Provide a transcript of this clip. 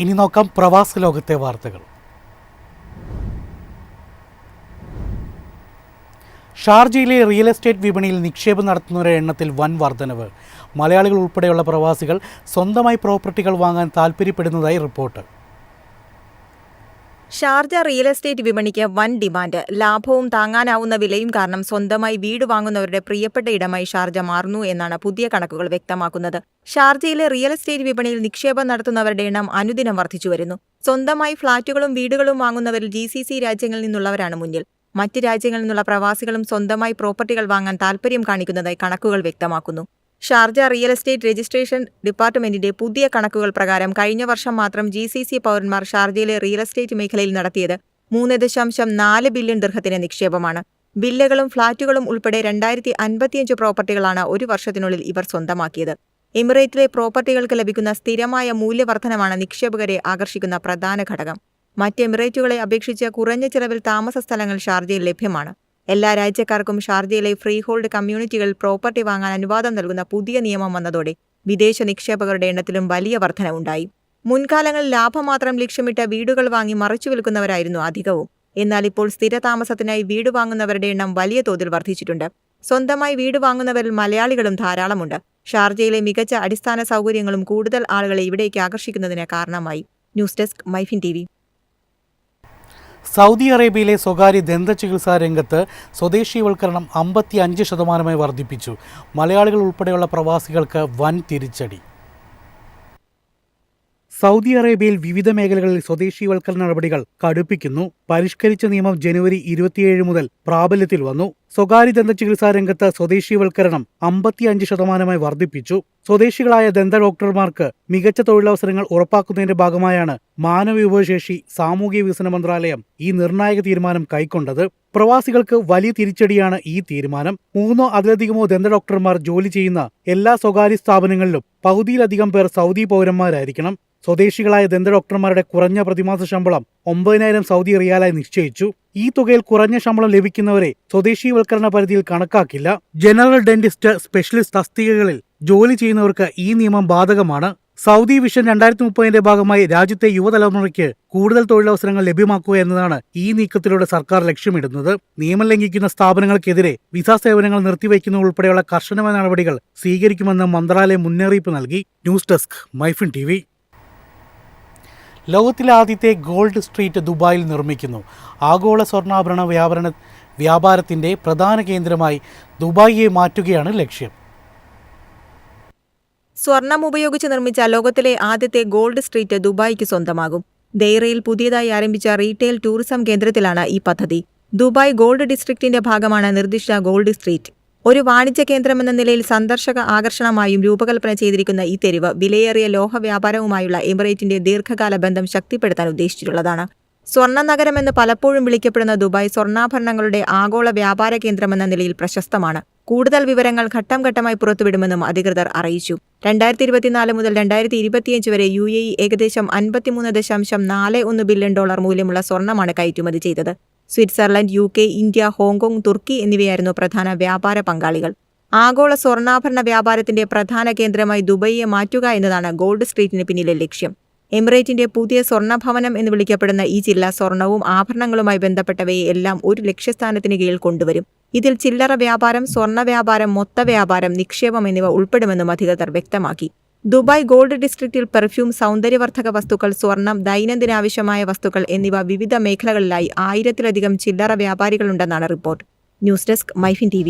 ഇനി നോക്കാം പ്രവാസ ലോകത്തെ വാർത്തകൾ. ഷാർജയിലെ റിയൽ എസ്റ്റേറ്റ് വിപണിയിൽ നിക്ഷേപം നടത്തുന്നവരുടെ എണ്ണത്തിൽ വൻ വർധനവ്. മലയാളികൾ ഉൾപ്പെടെയുള്ള പ്രവാസികൾ സ്വന്തമായി പ്രോപ്പർട്ടികൾ വാങ്ങാൻ താൽപ്പര്യപ്പെടുന്നതായി റിപ്പോർട്ട്. ഷാർജ റിയൽ എസ്റ്റേറ്റ് വിപണിക്ക് വൻ ഡിമാൻഡ്. ലാഭവും താങ്ങാനാവുന്ന വിലയും കാരണം സ്വന്തമായി വീട് വാങ്ങുന്നവരുടെ പ്രിയപ്പെട്ട ഇടമായി ഷാർജ മാറുന്നു എന്നാണ് പുതിയ കണക്കുകൾ വ്യക്തമാക്കുന്നത്. ഷാർജയിലെ റിയൽ എസ്റ്റേറ്റ് വിപണിയിൽ നിക്ഷേപം നടത്തുന്നവരുടെ എണ്ണം അനുദിനം വർദ്ധിച്ചു വരുന്നു. സ്വന്തമായി ഫ്ളാറ്റുകളും വീടുകളും വാങ്ങുന്നവരിൽ ജി സി സി രാജ്യങ്ങളിൽ നിന്നുള്ളവരാണ് മുന്നിൽ. മറ്റ് രാജ്യങ്ങളിൽ നിന്നുള്ള പ്രവാസികളും സ്വന്തമായി പ്രോപ്പർട്ടികൾ വാങ്ങാൻ താൽപ്പര്യം കാണിക്കുന്നതായി കണക്കുകൾ വ്യക്തമാക്കുന്നു. ഷാർജ റിയൽ എസ്റ്റേറ്റ് രജിസ്ട്രേഷൻ ഡിപ്പാർട്ട്മെന്റിന്റെ പുതിയ കണക്കുകൾ പ്രകാരം കഴിഞ്ഞ വർഷം മാത്രം ജി സി സി പൗരന്മാർ ഷാർജയിലെ റിയൽ എസ്റ്റേറ്റ് മേഖലയിൽ നടത്തിയത് മൂന്ന് ദശാംശം നാല് ബില്യൺ ദൃഹത്തിന്റെ നിക്ഷേപമാണ്. വില്ലകളും ഫ്ളാറ്റുകളും ഉൾപ്പെടെ രണ്ടായിരത്തി അൻപത്തിയഞ്ച് പ്രോപ്പർട്ടികളാണ് ഒരു വർഷത്തിനുള്ളിൽ ഇവർ സ്വന്തമാക്കിയത്. എമിറേറ്റിലെ പ്രോപ്പർട്ടികൾക്ക് ലഭിക്കുന്ന സ്ഥിരമായ മൂല്യവർദ്ധനമാണ് നിക്ഷേപകരെ ആകർഷിക്കുന്ന പ്രധാന ഘടകം. മറ്റ് എമിറേറ്റുകളെ അപേക്ഷിച്ച് കുറഞ്ഞ ചിലവിൽ താമസ സ്ഥലങ്ങൾ ഷാർജയിൽ ലഭ്യമാണ്. എല്ലാ രാജ്യക്കാർക്കും ഷാർജയിലെ ഫ്രീ ഹോൾഡ് കമ്മ്യൂണിറ്റികളിൽ പ്രോപ്പർട്ടി വാങ്ങാൻ അനുവാദം നൽകുന്ന പുതിയ നിയമം വന്നതോടെ വിദേശ നിക്ഷേപകരുടെ എണ്ണത്തിലും വലിയ വർധനവുണ്ടായി. മുൻകാലങ്ങളിൽ ലാഭം മാത്രം ലക്ഷ്യമിട്ട് വീടുകൾ വാങ്ങി മറിച്ചു വിൽക്കുന്നവരായിരുന്നു അധികവും. എന്നാൽ ഇപ്പോൾ സ്ഥിരതാമസത്തിനായി വീട് വാങ്ങുന്നവരുടെ എണ്ണം വലിയ തോതിൽ വർദ്ധിച്ചിട്ടുണ്ട്. സ്വന്തമായി വീട് വാങ്ങുന്നവരിൽ മലയാളികളും ധാരാളമുണ്ട്. ഷാർജയിലെ മികച്ച അടിസ്ഥാന സൗകര്യങ്ങളും കൂടുതൽ ആളുകളെ ഇവിടേക്ക് ആകർഷിക്കുന്നതിന് കാരണമായി. News desk MyFin T Saudi അറേബ്യയിലെ സ്വകാര്യ ദന്ത ചികിത്സാ രംഗത്ത് സ്വദേശീവൽക്കരണം അമ്പത്തി അഞ്ച് ശതമാനമായി വർദ്ധിപ്പിച്ചു. മലയാളികൾ ഉൾപ്പെടെയുള്ള പ്രവാസികൾക്ക് വൻ തിരിച്ചടി. സൗദി അറേബ്യയിൽ വിവിധ മേഖലകളിൽ സ്വദേശീവൽക്കരണ നടപടികൾ കടുപ്പിക്കുന്നു. പരിഷ്കരിച്ച നിയമം ജനുവരി ഇരുപത്തിയേഴ് മുതൽ പ്രാബല്യത്തിൽ വന്നു. സ്വകാര്യ ദന്ത ചികിത്സാ രംഗത്ത് സ്വദേശീവൽക്കരണം അമ്പത്തിയഞ്ച് ശതമാനമായി വർദ്ധിപ്പിച്ചു. സ്വദേശികളായ ദന്ത ഡോക്ടർമാർക്ക് മികച്ച തൊഴിലവസരങ്ങൾ ഉറപ്പാക്കുന്നതിന്റെ ഭാഗമായാണ് മാനവ വിഭവശേഷി സാമൂഹ്യ വികസന മന്ത്രാലയം ഈ നിർണായക തീരുമാനം കൈക്കൊണ്ടത്. പ്രവാസികൾക്ക് വലിയ തിരിച്ചടിയാണ് ഈ തീരുമാനം. മൂന്നോ അതിലധികമോ ദന്ത ഡോക്ടർമാർ ജോലി ചെയ്യുന്ന എല്ലാ സ്വകാര്യ സ്ഥാപനങ്ങളിലും പകുതിയിലധികം പേർ സൗദി പൗരന്മാരായിരിക്കണം. സ്വദേശികളായ ദന്ത ഡോക്ടർമാരുടെ കുറഞ്ഞ പ്രതിമാസ ശമ്പളം ഒമ്പതിനായിരം സൗദി റിയാലായി നിശ്ചയിച്ചു. ഈ തുകയിൽ കുറഞ്ഞ ശമ്പളം ലഭിക്കുന്നവരെ സ്വദേശീവൽക്കരണ പരിധിയിൽ കണക്കാക്കില്ല. ജനറൽ ഡെന്റിസ്റ്റ് സ്പെഷ്യലിസ്റ്റ് തസ്തികകളിൽ ജോലി ചെയ്യുന്നവർക്ക് ഈ നിയമം ബാധകമാണ്. സൗദി വിഷൻ രണ്ടായിരത്തി മുപ്പതിന്റെ ഭാഗമായി രാജ്യത്തെ യുവതലമുറയ്ക്ക് കൂടുതൽ തൊഴിലവസരങ്ങൾ ലഭ്യമാക്കുക എന്നതാണ് ഈ നീക്കത്തിലൂടെ സർക്കാർ ലക്ഷ്യമിടുന്നത്. നിയമം ലംഘിക്കുന്ന സ്ഥാപനങ്ങൾക്കെതിരെ വിസ സേവനങ്ങൾ നിർത്തിവെക്കുന്ന ഉൾപ്പെടെയുള്ള കർശനമായ നടപടികൾ സ്വീകരിക്കുമെന്ന് മന്ത്രാലയം മുന്നറിയിപ്പ് നൽകി. ന്യൂസ് ഡെസ്ക് മൈഫിൻ ടി ലോകത്തിലെ ആദ്യത്തെ ഗോൾഡ് സ്ട്രീറ്റ് ദുബായിൽ നിർമ്മിക്കുന്നു. ആഗോള സ്വർണാഭരണ വ്യാപരണ വ്യാപാരത്തിന്റെ പ്രധാന കേന്ദ്രമായി ദുബായിയെ മാറ്റുകയാണ് ലക്ഷ്യം. സ്വർണം ഉപയോഗിച്ച് നിർമ്മിച്ച ലോകത്തിലെ ആദ്യത്തെ ഗോൾഡ് സ്ട്രീറ്റ് ദുബായിക്ക് സ്വന്തമാകും. ദെയ്റയിൽ പുതിയതായി ആരംഭിച്ച റീറ്റെയിൽ ടൂറിസം കേന്ദ്രത്തിലാണ് ഈ പദ്ധതി. ദുബായ് ഗോൾഡ് ഡിസ്ട്രിക്റ്റിന്റെ ഭാഗമാണ് നിർദ്ദിഷ്ട ഗോൾഡ് സ്ട്രീറ്റ്. ഒരു വാണിജ്യ കേന്ദ്രമെന്ന നിലയിൽ സന്ദർശക ആകർഷണമായും രൂപകൽപ്പന ചെയ്തിരിക്കുന്ന ഈ തെരുവ് വിലയേറിയ ലോഹ വ്യാപാരവുമായുള്ള എമിറേറ്റിന്റെ ദീർഘകാല ബന്ധം ശക്തിപ്പെടുത്താൻ ഉദ്ദേശിച്ചിട്ടുള്ളതാണ്. സ്വർണ നഗരമെന്ന് പലപ്പോഴും വിളിക്കപ്പെടുന്ന ദുബായ് സ്വർണാഭരണങ്ങളുടെ ആഗോള വ്യാപാര കേന്ദ്രമെന്ന നിലയിൽ പ്രശസ്തമാണ്. കൂടുതൽ വിവരങ്ങൾ ഘട്ടം ഘട്ടമായി പുറത്തുവിടുമെന്നും അധികൃതർ അറിയിച്ചു. രണ്ടായിരത്തി ഇരുപത്തിനാല് മുതൽ രണ്ടായിരത്തി ഇരുപത്തിയഞ്ച് വരെ യു എ ഇ ഏകദേശം അൻപത്തിമൂന്ന് ദശാംശം നാല് ഒന്ന് ബില്യൺ ഡോളർ മൂല്യമുള്ള സ്വർണമാണ് കയറ്റുമതി ചെയ്തത്. Switzerland U K India Hong Kong തുർക്കി എന്നിവയായിരുന്നു പ്രധാന വ്യാപാര പങ്കാളികൾ. ആഗോള സ്വർണാഭരണ വ്യാപാരത്തിന്റെ പ്രധാന കേന്ദ്രമായി ദുബൈയെ മാറ്റുക എന്നതാണ് ഗോൾഡ് സ്ട്രീറ്റിന് പിന്നിലെ ലക്ഷ്യം. എമിറേറ്റിന്റെ പുതിയ സ്വർണഭവനം എന്ന് വിളിക്കപ്പെടുന്ന ഈ ജില്ല സ്വർണവും ആഭരണങ്ങളുമായി ബന്ധപ്പെട്ടവയെ എല്ലാം ഒരു ലക്ഷ്യസ്ഥാനത്തിന് കീഴിൽ കൊണ്ടുവരും. ഇതിൽ ചില്ലറ വ്യാപാരം സ്വർണ വ്യാപാരം മൊത്ത വ്യാപാരം നിക്ഷേപം എന്നിവ ഉൾപ്പെടുമെന്നും അധികൃതർ വ്യക്തമാക്കി. ദുബായ് ഗോൾഡ് ഡിസ്ട്രിക്റ്റിൽ പെർഫ്യൂം സൗന്ദര്യവർദ്ധക വസ്തുക്കൾ സ്വർണം ദൈനംദിനാവശ്യമായ വസ്തുക്കൾ എന്നിവ വിവിധ മേഖലകളിലായി ആയിരത്തിലധികം ചില്ലറ വ്യാപാരികളുണ്ടെന്നാണ് report. News desk MyFin T